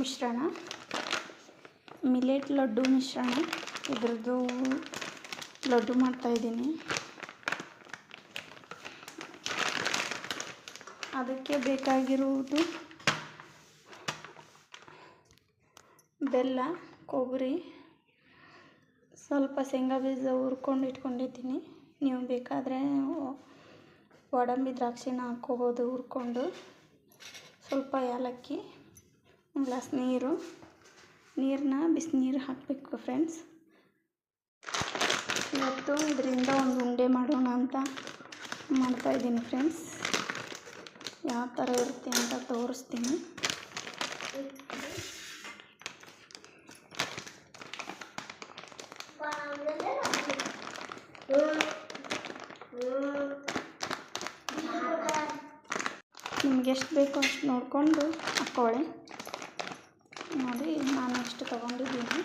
ಮಿಶ್ರಣ. ಮಿಲೆಟ್ ಲಡ್ಡು ಮಿಶ್ರಣ. ಇದ್ರದ್ದು ಲಡ್ಡು ಮಾಡ್ತಾಯಿದ್ದೀನಿ ಅದಕ್ಕೆ ಬೇಕಾಗಿರುವುದು ಬೆಲ್ಲ, ಕೊಬ್ಬರಿ, ಸ್ವಲ್ಪ ಶೇಂಗಾ ಬೀಜ ಹುರ್ಕೊಂಡು ಇಟ್ಕೊಂಡಿದ್ದೀನಿ. ನೀವು ಬೇಕಾದರೆ ಗೋಡಂಬಿ ದ್ರಾಕ್ಷಿನ ಹಾಕ್ಕೋಬೋದು ಹುರ್ಕೊಂಡು. ಸ್ವಲ್ಪ ಏಲಕ್ಕಿ, ಒಂದು ಗ್ಲಾಸ್ ನೀರು. ನೀರನ್ನ ಬಿಸಿನೀರು ಹಾಕಬೇಕು ಫ್ರೆಂಡ್ಸ್ ಇವತ್ತು ಇದರಿಂದ ಒಂದು ಉಂಡೆ ಮಾಡೋಣ ಅಂತ ಮಾಡ್ತಾಯಿದ್ದೀನಿ ಫ್ರೆಂಡ್ಸ್ ಯಾವ ಥರ ಇರುತ್ತೆ ಅಂತ ತೋರಿಸ್ತೀನಿ. ನಿಮ್ಗೆ ಎಷ್ಟು ಬೇಕೋ ಅಷ್ಟು ನೋಡಿಕೊಂಡು ಹಾಕ್ಕೊಳ್ಳಿ. ನೋಡಿ, ನಾನು ಎಷ್ಟು ತೊಗೊಂಡಿದ್ದೀನಿ.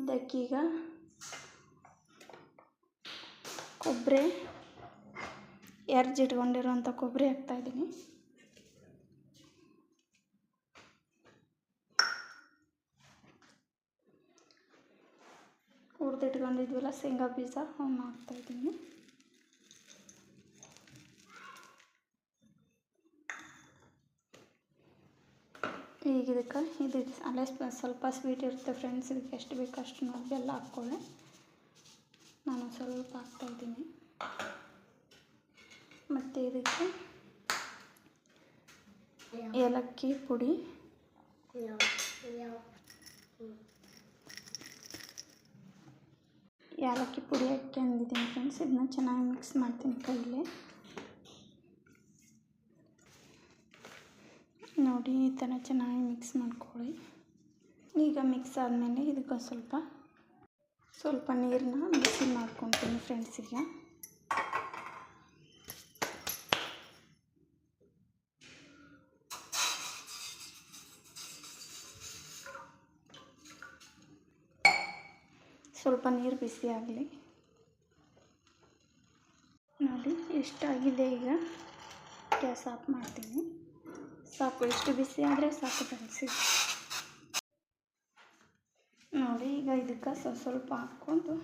ಇದಕ್ಕೀಗ ಕೊಬ್ಬರಿ ಎರ್ಜಿಟ್ಕೊಂಡಿರೋಂಥ ಕೊಬ್ಬರಿ ಹಾಕ್ತಾಯಿದ್ದೀನಿ ಹುರಿದಿಟ್ಕೊಂಡಿದ್ವಲ್ಲ, ಶೇಂಗಾ ಬೀಜ ಅವನ್ನ ಹಾಕ್ತಾಯಿದ್ದೀನಿ ಈಗ ಇದಕ್ಕೆ ಇದು ಅಲ್ಲೇ ಸ್ವಲ್ಪ ಸ್ವೀಟ್ ಇರುತ್ತೆ ಫ್ರೆಂಡ್ಸ್, ಇದಕ್ಕೆ ಎಷ್ಟು ಬೇಕು ಅಷ್ಟು ನೋಡಿ ಬೆಲ್ಲ ಹಾಕ್ಕೊಳ್ಳಿ. ನಾನು ಸ್ವಲ್ಪ ಹಾಕ್ತಾಯಿದ್ದೀನಿ ಮತ್ತು ಇದಕ್ಕೆ ಏಲಕ್ಕಿ ಪುಡಿ. ಏಲಕ್ಕಿ ಪುಡಿ ಹಾಕ್ಕೊಂಡಿದ್ದೀನಿ ಫ್ರೆಂಡ್ಸ್, ಇದನ್ನ ಚೆನ್ನಾಗಿ ಮಿಕ್ಸ್ ಮಾಡ್ತೀನಿ ಕೈಲೇ. ನೋಡಿ ಈ ಥರ ಚೆನ್ನಾಗಿ ಮಿಕ್ಸ್ ಮಾಡ್ಕೊಳ್ಳಿ. ಈಗ ಮಿಕ್ಸ್ ಆದಮೇಲೆ ಇದಕ್ಕೆ ಸ್ವಲ್ಪ ಸ್ವಲ್ಪ ನೀರನ್ನ ಬಿಸಿ ಮಾಡ್ಕೊತೀನಿ ಫ್ರೆಂಡ್ಸಿಗೆ. ಸ್ವಲ್ಪ ನೀರು ಬಿಸಿ ಆಗಲಿ. ನೋಡಿ ಎಷ್ಟಾಗಿದೆ ಈಗ. ಗ್ಯಾಸ್ ಆಫ್ ಮಾಡ್ತೀನಿ. ಸಾಕು, ಎಷ್ಟು ಬಿಸಿ ಆದರೆ ಸಾಕು ಫ್ರೆಂಡ್ಸ್ ನೋಡಿ, ಈಗ ಇದಕ್ಕೆ ಸ್ವಲ್ಪ ಸ್ವಲ್ಪ ಹಾಕ್ಕೊಂಡು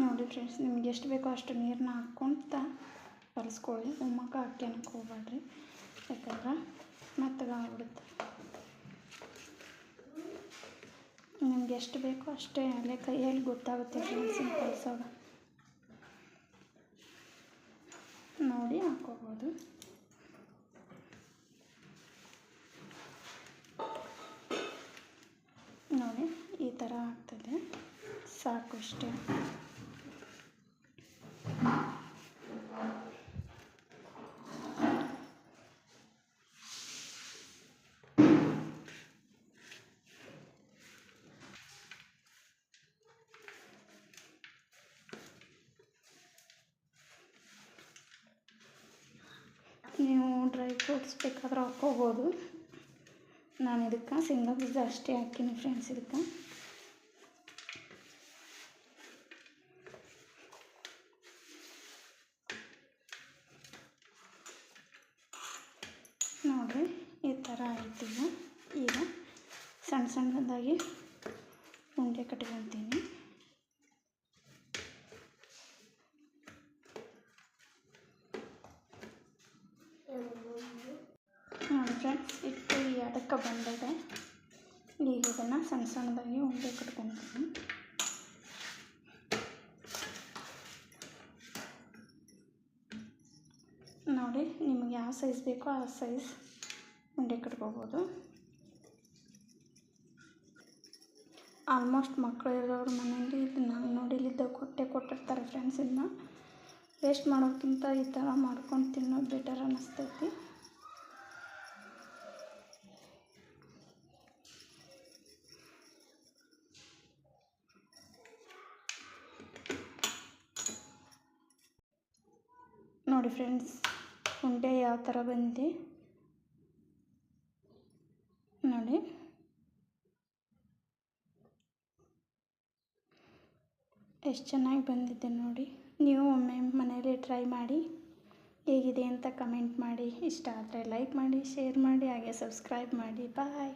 ನೋಡಿ. ಫ್ರೆಂಡ್ಸ್ ನಿಮ್ಗೆ ಎಷ್ಟು ಬೇಕೋ ಅಷ್ಟು ನೀರನ್ನ ಹಾಕ್ಕೊಂತ ಕಲಿಸ್ಕೊಳ್ಳಿ. ಉಮ್ಮಕ್ಕ ಹಾಕಿ ಅನ್ನಕ್ಕೆ ಹೋಗ್ಬೇಡ್ರಿ. ಯಾಕಂದ್ರೆ ಮೆತ್ತಗೆ ಆಗ್ಬಿಡುತ್ತೆ ನಿಮ್ಗೆ ಎಷ್ಟು ಬೇಕೋ ಅಷ್ಟೇ, ಅಲ್ಲೇ ಕೈಯಲ್ಲಿ ಗೊತ್ತಾಗುತ್ತೆ ಫ್ರೆಂಡ್ಸ್ ಕಲಿಸೋಗ ನೋಡಿ ಹಾಕ್ಕೋಬೋದು ನೋಡಿ, ಈ ಥರ ಆಗ್ತದೆ. ಸಾಕು ಇಷ್ಟೇ ನೀವು ಡ್ರೈ ಫ್ರೂಟ್ಸ್ ಬೇಕಾದ್ರೆ ಹಾಕ್ಕೋಬೋದು. ನಾನು ಇದಕ್ಕೆ ಸಿಂಗಲ್ ಬೀಜ ಅಷ್ಟೇ ಹಾಕೀನಿ ಫ್ರೆಂಡ್ಸ್ ಇದಕ್ಕೆ. ನೋಡಿರಿ, ಈ ಥರ ಆಯ್ತಿಲ್ಲ ಈಗ. ಸಣ್ಣ ಸಣ್ಣದಾಗಿ ಉಂಡೆ ಕಟ್ಕೊತೀನಿ ನೋಡಿ ಫ್ರೆಂಡ್ಸ್, ಇಟ್ಟು ಈ ಬಂದಿದೆ. ಈಗ ಇದನ್ನು ಸಣ್ಣ ಸಣ್ಣದಾಗಿ ಉಂಡೆ ಕಟ್ಕೊತೀನಿ. ನೋಡಿ, ನಿಮಗೆ ಯಾವ ಸೈಜ್ ಬೇಕೋ ಆ ಸೈಜ್ ಉಂಡೆ ಕಟ್ಕೋಬೋದು. ಆಲ್ಮೋಸ್ಟ್ ಮಕ್ಕಳು ಇರೋರ ಮನೆಯಲ್ಲಿ ಇದನ್ನ ನೋಡಿಲಿದ್ದ ಕೊಟ್ಟೆ ಕೊಟ್ಟಿರ್ತಾರೆ, ಫ್ರೆಂಡ್ಸ್, ಇದನ್ನ. ವೇಸ್ಟ್ ಮಾಡೋಕ್ಕಿಂತ ಈ ಥರ ಮಾಡ್ಕೊಂಡು ತಿನ್ನೋದು ಬೆಟರ್ ಅನ್ನಿಸ್ತೈತಿ ನೋಡಿ ಫ್ರೆಂಡ್ಸ್, ಉಂಡೆ ಯಾವ ಥರ ಬಂದಿದೆ? ನೋಡಿ. ಎಷ್ಟು ಚೆನ್ನಾಗಿ ಬಂದಿದೆ ನೋಡಿ. ನೀವು ಒಮ್ಮೆ ಮನೇಲಿ ಟ್ರೈ ಮಾಡಿ. ಹೇಗಿದೆ ಅಂತ ಕಮೆಂಟ್ ಮಾಡಿ. ಇಷ್ಟ ಆದರೆ ಲೈಕ್ ಮಾಡಿ ಶೇರ್ ಮಾಡಿ ಹಾಗೆ ಸಬ್ಸ್ಕ್ರೈಬ್ ಮಾಡಿ. ಬಾಯ್